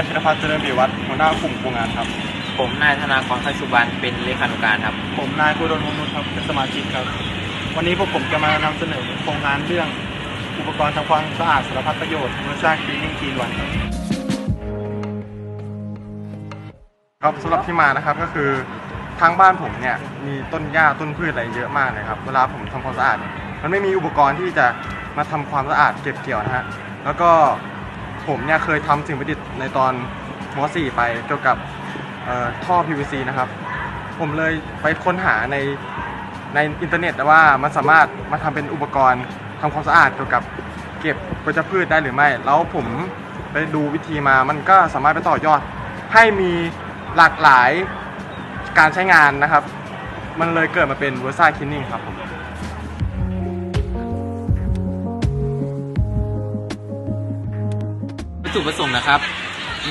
ายธีรพัฒน์เจริญปิวัฒน์หัวหน้ากลุ่มโครงงานครับ ผมนายธนากรไฟสุบรรณเป็นเลขานุการครับ ผมนายกุดลวงนุชครับเป็นสมาชิกครับ วันนี้พวกผมจะมานำเสนอโครงงานเรื่อง อุปกรณ์ทำความสะอาดสารพัดประโยชน์เมื่อสร้างคลีนิ่งคีนวันครับครับสำหรับที่มานะครับก็คือทางบ้านผมเนี่ยมีต้นหญ้าต้นพืชอะไรเยอะมากเลยครับเวลาผมทำความสะอาดเนี่ยมันไม่มีอุปกรณ์ที่จะมาทำความสะอาดเก็บเกี่ยวนะฮะแล้วก็ ผมเนี่ยเคยทำสิ่งประดิษฐ์ในตอนม .4 ไปเกี่ยวกับท่อท่อ PVC นะครับ ผมเลยไปค้นหาในในอินเทอร์เน็ตว่ามันสามารถมาทำเป็นอุปกรณ์ทำความสะอาดเกี่ยวกับเก็บวัชพืชได้หรือไม่ แล้วผมไปดูวิธีมามันก็สามารถไปต่อยอด ให้มีหลากหลายการใช้งานนะครับ มันเลยเกิดมาเป็นเวอร์ซ่าคินนิ่งครับผม ตถุประสงค์นะครับ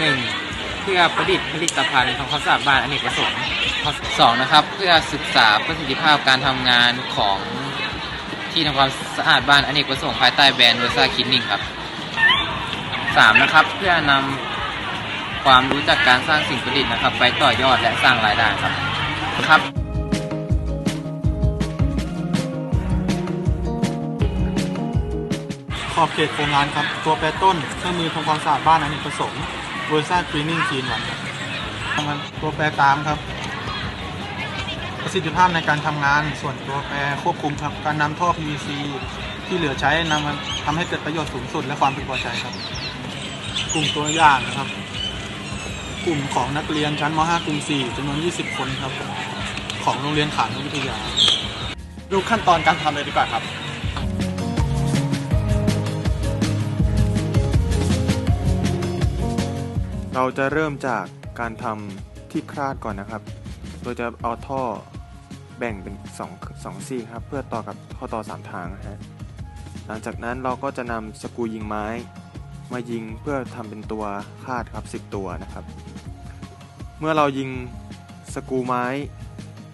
1. เพื่อประดิษฐ์ผลิตภัณฑ์ทำความสะอาดบ้านอเนกประสงค์สองนะครับ เพื่อศึกษาประสิทธิภาพการทำงานของที่ทำความสะอาดบ้านอเนกประสงค์ภายใต้แบรนด์เวอร์ซ่าคินนิ่งครับสามนะครับ เพื่อนำความรู้จากการสร้างสิ่งประดิษฐ์นะครับ ไปต่อยอดและสร้างรายได้ครับครับ ขอบเขตโครงงานครับ ตัวแปรต้น เครื่องมือทำความสะอาดบ้านอเนกประสงค์เวอร์ซ่าคลีนิ่งคีนวันตัวแปรตามครับ ประสิทธิภาพในการทำงาน ส่วนตัวแปรควบคุมครับการนำท่อ PVC ที่เหลือใช้นำมาทำให้เกิดประโยชน์สูงสุดและความพึงพอใจครับ กลุ่มตัวอย่างนะครับ กลุ่มของนักเรียนชั้นม .5 กลุ่ม4จำนวน 20 คนครับ ของโรงเรียนขานวิทยา ดูขั้นตอนการทำเลยดีกว่าครับ เราจะเริ่มจากการทำที่คลาดก่อนนะครับ โดยจะเอาท่อแบ่งเป็น2 2ซี่ครับ เพื่อต่อกับข้อต่อ 3 ทางนะฮะ หลังจากนั้นเราก็จะนำสกูยิงไม้ มายิงเพื่อทำเป็นตัวคาดครับ 10 ตัวนะครับ เมื่อเรายิงสกูไม้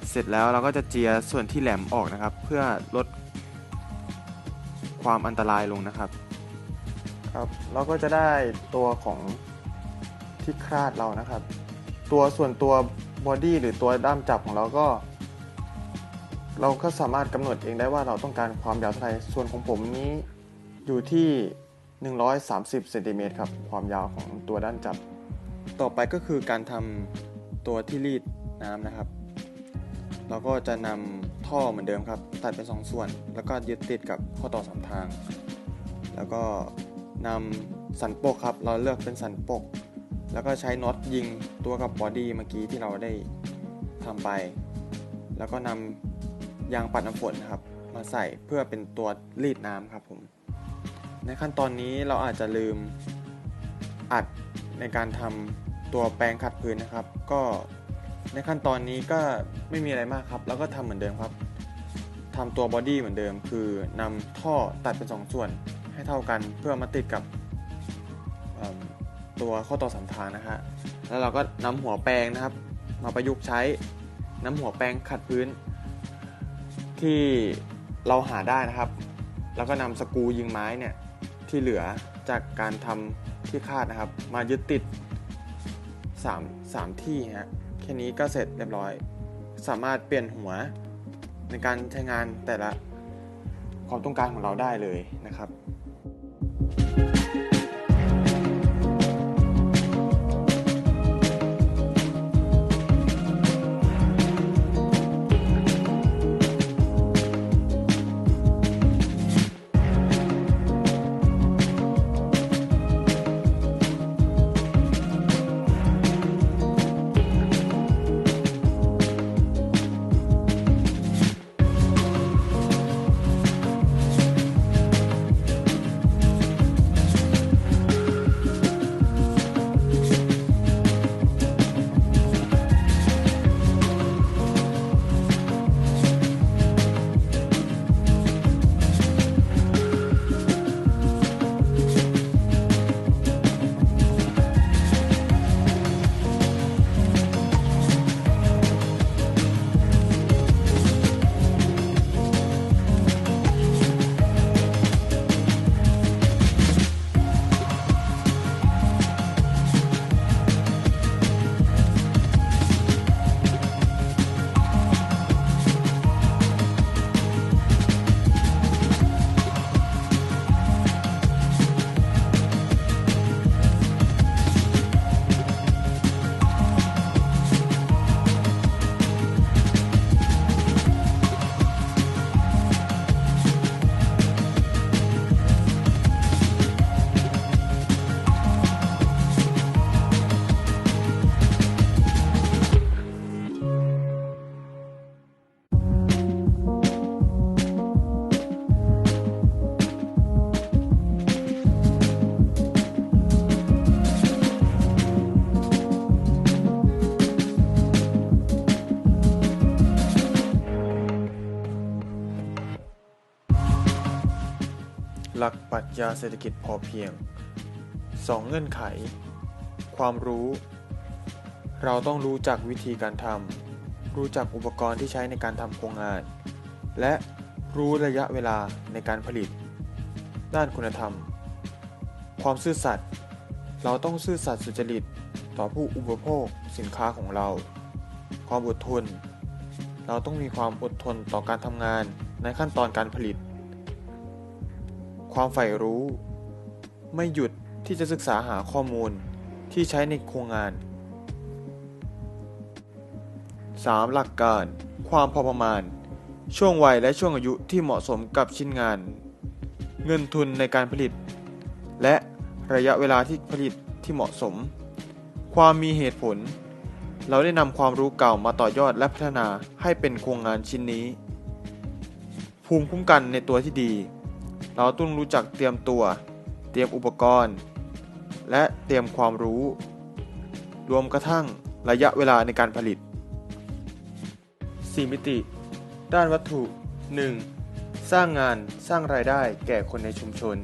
เสร็จแล้วเราก็จะเจียส่วนที่แหลมออกนะครับ เพื่อลดความอันตรายลงนะครับ ครับ เราก็จะได้ตัวของ ที่คลาดเรานะครับ ตัวส่วนตัวบอดี้หรือตัวด้ามจับของเราก็ เราก็สามารถกำหนดเองได้ว่าเราต้องการความยาวเท่าไหร่ส่วนของผมนี้อยู่ที่ 130เซนติเมตรครับความยาวของตัวด้านจับ ต่อไปก็คือการทำตัวที่รีดน้ำนะครับ เราก็จะนำท่อเหมือนเดิมครับ ตัดเป็น2ส่วน แล้วก็ยึดติดกับข้อต่อสามทาง แล้วก็นำสันปกครับ เราเลือกเป็นสันปก แล้วก็ใช้น็อตยิงตัวกับบอดี้เมื่อกี้ที่เราได้ทำไป แล้วก็นำยางปัดน้ำฝนครับ มาใส่เพื่อเป็นตัวรีดน้ำครับผม ในขั้นตอนนี้เราอาจจะลืมอัดในการทำตัวแปรงขัดพื้นนะครับ ก็ในขั้นตอนนี้ก็ไม่มีอะไรมากครับ แล้วก็ทำเหมือนเดิมครับทำตัวบอดี้เหมือนเดิม คือนำท่อตัดเป็น 2 ส่วนให้เท่ากันเพื่อมาติดกับ ตัวข้อต่อสามทางนะฮะแล้วเราก็นำหัวแปรงนะครับ มาประยุกต์ใช้น้ำหัวแปรงขัดพื้น ที่เราหาได้นะครับ แล้วก็นำสกูยิงไม้เนี่ยที่เหลือจากการทำที่คาดนะครับ มายึดติด3 3ที่ฮะแค่นี้ก็เสร็จเรียบร้อย สามารถเปลี่ยนหัวในการใช้งานแต่ละความต้องการของเราได้เลยนะครับ หลักปรัชญาเศรษฐกิจพอเพียง 2 เงื่อนไข ความรู้ เราต้องรู้จักวิธีการทำ รู้จักอุปกรณ์ที่ใช้ในการทำโครงงาน และรู้ระยะเวลาในการผลิต ด้านคุณธรรม ความซื่อสัตย์ เราต้องซื่อสัตย์สุจริตต่อผู้อุปโภคสินค้าของเรา ความอดทน เราต้องมีความอดทนต่อการทำงานในขั้นตอนการผลิต ความใฝ่รู้ ไม่หยุดที่จะศึกษาหาข้อมูลที่ใช้ในโครงงาน 3. หลักการ ความพอประมาณ ช่วงวัยและช่วงอายุที่เหมาะสมกับชิ้นงาน เงินทุนในการผลิต และระยะเวลาที่ผลิตที่เหมาะสม ความมีเหตุผล เราได้นำความรู้เก่ามาต่อยอดและพัฒนาให้เป็นโครงงานชิ้นนี้ ภูมิคุ้มกันในตัวที่ดี เราต้องรู้จักเตรียมตัว เตรียมอุปกรณ์ และเตรียมความรู้ รวมกระทั่งระยะเวลาในการผลิต 4 มิติ ด้านวัตถุ 1. สร้างงานสร้างรายได้แก่คนในชุมชน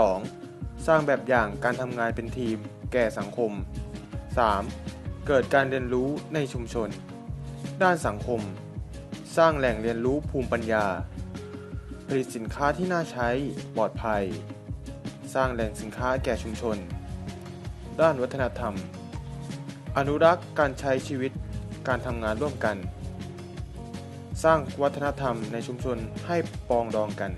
2. สร้างแบบอย่างการทำงานเป็นทีม แก่สังคม 3. เกิดการเรียนรู้ในชุมชน ด้านสังคม สร้างแหล่งเรียนรู้ภูมิปัญญา ผลิตสินค้าที่น่าใช้ปลอดภัย สร้างแหล่งสินค้าแก่ชุมชน ด้านวัฒนธรรม อนุรักษ์การใช้ชีวิตการทำงานร่วมกัน สร้างวัฒนธรรมในชุมชนให้ปองดองกัน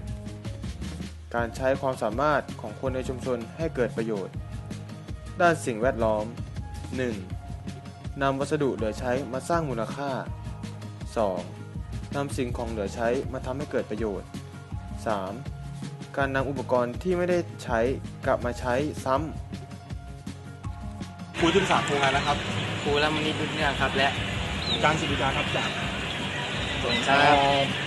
การใช้ความสามารถของคนในชุมชนให้เกิดประโยชน์ ด้านสิ่งแวดล้อม 1. นำวัสดุเหลือใช้มาสร้างมูลค่า 2. นำสิ่งของเหลือใช้มาทำให้เกิดประโยชน์ 3. การนำอุปกรณ์ที่ไม่ได้ใช้กลับมาใช้ซ้ำครูที่ปรึกษาโครงงานนะครับครูและมนิดดุลเนื่องครับ และอาจารย์สิริกาครับจากสวนครับ